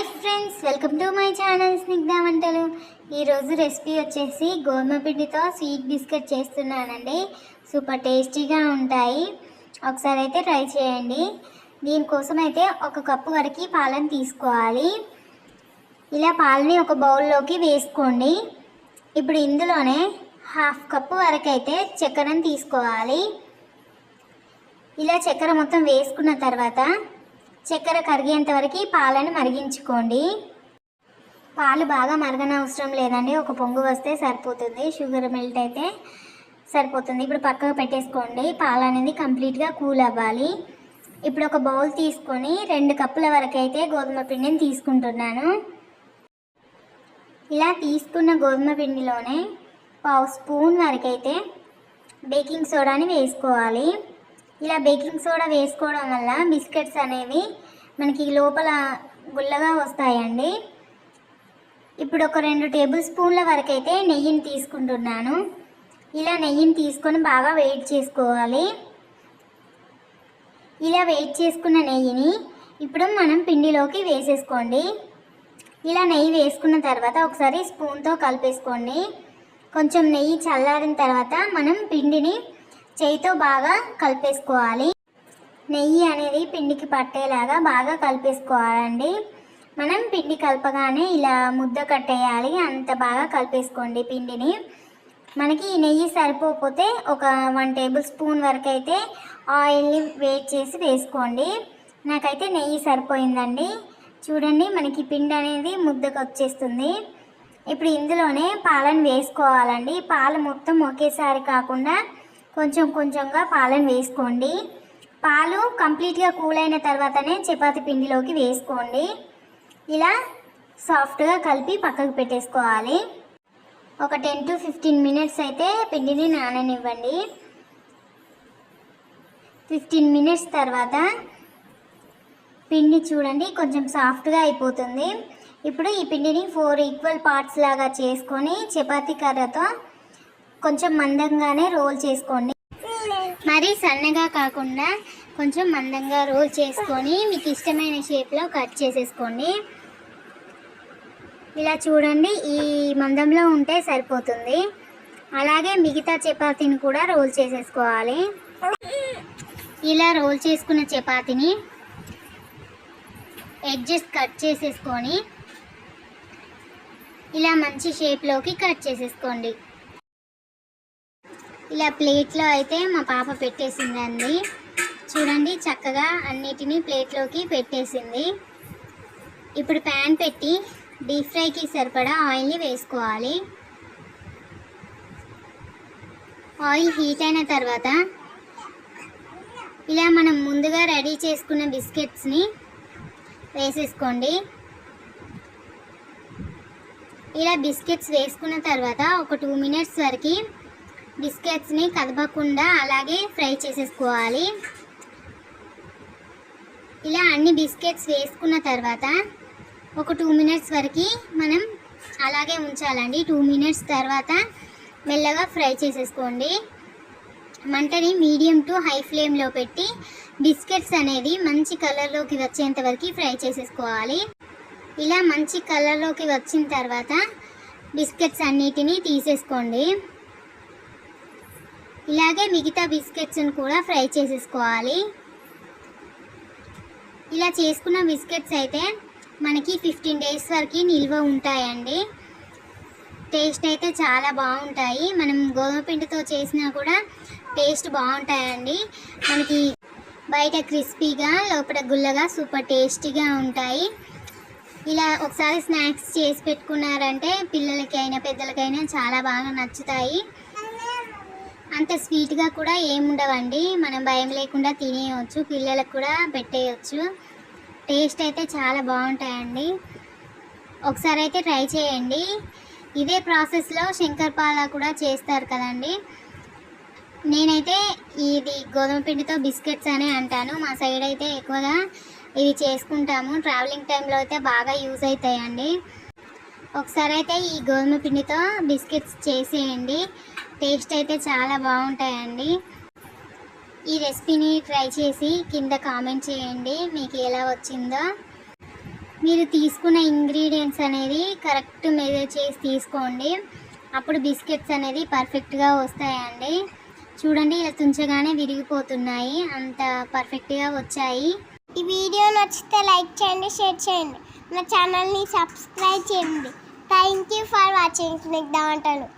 Hi friends welcome to my channel Snigdha వంటలు ఈరోజు recipe వచ్చేసి గోధుమ పిండితో స్వీట్ బిస్కెట్ చేస్తున్నానండి. సూపర్ టేస్టీగా ఉంటాయి. ఒకసారి అయితే ట్రై చేయండి. దీనికోసం అయితే ఒక కప్పు వరకు పాలను తీసుకోవాలి. ఇలా పాలని ఒక బౌల్లోకి వేసుకోండి. ఇప్పుడు ఇందులోనే హాఫ్ కప్పు వరకు అయితే చక్కెరను తీసుకోవాలి. ఇలా చక్కెర మొత్తం వేసుకున్న తర్వాత చక్కెర కరిగేంత వరకు పాలను మరిగించుకోండి. పాలు బాగా మరగనవసరం లేదండి. ఒక పొంగు వస్తే సరిపోతుంది. షుగర్ మిల్ట్ అయితే సరిపోతుంది. ఇప్పుడు పక్కకు పెట్టేసుకోండి. పాలు అనేది కంప్లీట్గా కూల్ అవ్వాలి. ఇప్పుడు ఒక బౌల్ తీసుకొని రెండు కప్పుల వరకు అయితే గోధుమ పిండిని తీసుకుంటున్నాను. ఇలా తీసుకున్న గోధుమ పిండిలోనే పావు స్పూన్ వరకు అయితే బేకింగ్ సోడాని వేసుకోవాలి. ఇలా బేకింగ్ సోడా వేసుకోవడం వల్ల బిస్కెట్స్ అనేవి మనకి లోపల గుల్లగా వస్తాయండి. ఇప్పుడు ఒక రెండు టేబుల్ స్పూన్ల వరకు అయితే నెయ్యిని తీసుకుంటున్నాను. ఇలా నెయ్యిని తీసుకొని బాగా వెయిట్ చేసుకోవాలి. ఇలా వెయిట్ చేసుకున్న నెయ్యిని ఇప్పుడు మనం పిండిలోకి వేసేసుకోండి. ఇలా నెయ్యి వేసుకున్న తర్వాత ఒకసారి స్పూన్తో కలిపేసుకోండి. కొంచెం నెయ్యి చల్లారిన తర్వాత మనం పిండిని చేయితో బాగా కలిపేసుకోవాలి. నెయ్యి అనేది పిండికి పట్టేలాగా బాగా కలిపేసుకోవాలండి. మనం పిండి కలపగానే ఇలా ముద్ద కట్టేయాలి. అంత బాగా కలిపేసుకోండి పిండిని. మనకి ఈ నెయ్యి సరిపోకపోతే ఒక వన్ టేబుల్ స్పూన్ వరకు అయితే ఆయిల్ని వేట్ చేసి వేసుకోండి. నాకైతే నెయ్యి సరిపోయిందండి. చూడండి మనకి పిండి అనేది ముద్దకు వచ్చేస్తుంది. ఇప్పుడు ఇందులోనే పాలను వేసుకోవాలండి. పాలు మొత్తం ఒకేసారి కాకుండా కొంచెం కొంచెంగా పాలను వేసుకోండి. పాలు కంప్లీట్గా కూల్ అయిన తర్వాతనే చపాతి పిండిలోకి వేసుకోండి. ఇలా సాఫ్ట్గా కలిపి పక్కకు పెట్టేసుకోవాలి. ఒక టెన్ టు ఫిఫ్టీన్ మినిట్స్ అయితే పిండిని నాననివ్వండి. ఫిఫ్టీన్ మినిట్స్ తర్వాత పిండి చూడండి కొంచెం సాఫ్ట్గా అయిపోతుంది. ఇప్పుడు ఈ పిండిని ఫోర్ ఈక్వల్ పార్ట్స్ లాగా చేసుకొని చపాతీ కర్రతో కొంచెం మందంగానే రోల్ చేసుకోండి. మరి సన్నగా కాకుండా కొంచెం మందంగా రోల్ చేసుకొని మీకు ఇష్టమైన షేప్లో కట్ చేసేసుకోండి. ఇలా చూడండి ఈ మందంలో ఉంటే సరిపోతుంది. అలాగే మిగతా చపాతీని కూడా రోల్ చేసేసుకోవాలి. ఇలా రోల్ చేసుకున్న చపాతీని ఎడ్జెస్ కట్ చేసేసుకొని ఇలా మంచి షేప్లోకి కట్ చేసేసుకోండి. ఇలా ప్లేట్లో అయితే మా పాప పెట్టేసిందండి. చూడండి చక్కగా అన్నిటినీ ప్లేట్లోకి పెట్టేసింది. ఇప్పుడు ప్యాన్ పెట్టి డీప్ ఫ్రైకి సరిపడా ఆయిల్ని వేసుకోవాలి. ఆయిల్ హీట్ అయిన తర్వాత ఇలా మనం ముందుగా రెడీ చేసుకున్న బిస్కెట్స్ని వేసేసుకోండి. ఇలా బిస్కెట్స్ వేసుకున్న తర్వాత ఒక టూ మినిట్స్ వరకు బిస్కెట్స్ని కదపకుండా అలాగే ఫ్రై చేసేసుకోవాలి. ఇలా అన్ని బిస్కెట్స్ వేసుకున్న తర్వాత ఒక టూ మినిట్స్ వరకు మనం అలాగే ఉంచాలండి. టూ మినిట్స్ తర్వాత మెల్లగా ఫ్రై చేసేసుకోండి. మంటని మీడియం టు హై ఫ్లేమ్లో పెట్టి బిస్కెట్స్ అనేది మంచి కలర్లోకి వచ్చేంత వరకు ఫ్రై చేసేసుకోవాలి. ఇలా మంచి కలర్లోకి వచ్చిన తర్వాత బిస్కెట్స్ అన్నిటినీ తీసేసుకోండి. ఇలాగే మిగతా బిస్కెట్స్ని కూడా ఫ్రై చేసేసుకోవాలి. ఇలా చేసుకున్న బిస్కెట్స్ అయితే మనకి ఫిఫ్టీన్ డేస్ వరకు నిల్వ ఉంటాయండి. టేస్ట్ అయితే చాలా బాగుంటాయి. మనం గోధుమ పిండితో చేసినా కూడా టేస్ట్ బాగుంటాయండి. మనకి బయట క్రిస్పీగా లోపల గుల్లగా సూపర్ టేస్టీగా ఉంటాయి. ఇలా ఒకసారి స్నాక్స్ చేసి పెట్టుకున్నారంటే పిల్లలకి అయినా పెద్దలకైనా చాలా బాగా నచ్చుతాయి. అంత స్వీట్గా కూడా ఏముండవండి. మనం భయం లేకుండా తినేయవచ్చు పిల్లలకు కూడా పెట్టేయచ్చు. టేస్ట్ అయితే చాలా బాగుంటాయండి. ఒకసారి అయితే ట్రై చేయండి. ఇదే ప్రాసెస్లో శంకర్పాల కూడా చేస్తారు కదండి. నేనైతే ఇది గోధుమ పిండితో బిస్కెట్స్ అనే అంటాను. మా సైడ్ అయితే ఎక్కువగా ఇది చేసుకుంటాము. ట్రావెలింగ్ టైంలో అయితే బాగా యూజ్ అవుతాయండి. ఒకసారి అయితే ఈ గోధుమ పిండితో బిస్కెట్స్ చేసేయండి. టేస్ట్ అయితే చాలా బాగుంటాయండి. ఈ రెసిపీని ట్రై చేసి కింద కామెంట్ చేయండి మీకు ఎలా వచ్చిందో. మీరు తీసుకున్న ఇంగ్రీడియంట్స్ అనేది కరెక్ట్ మెజర్ చేసి తీసుకోండి. అప్పుడు బిస్కెట్స్ అనేది పర్ఫెక్ట్గా వస్తాయండి. చూడండి ఇలా తుంచగానే విరిగిపోతున్నాయి. అంత పర్ఫెక్ట్గా వచ్చాయి. ఈ వీడియో నచ్చితే లైక్ చేయండి షేర్ చేయండి. నా ఛానల్ని సబ్స్క్రైబ్ చేయండి. Thank you for watching. Snigdha వంటలు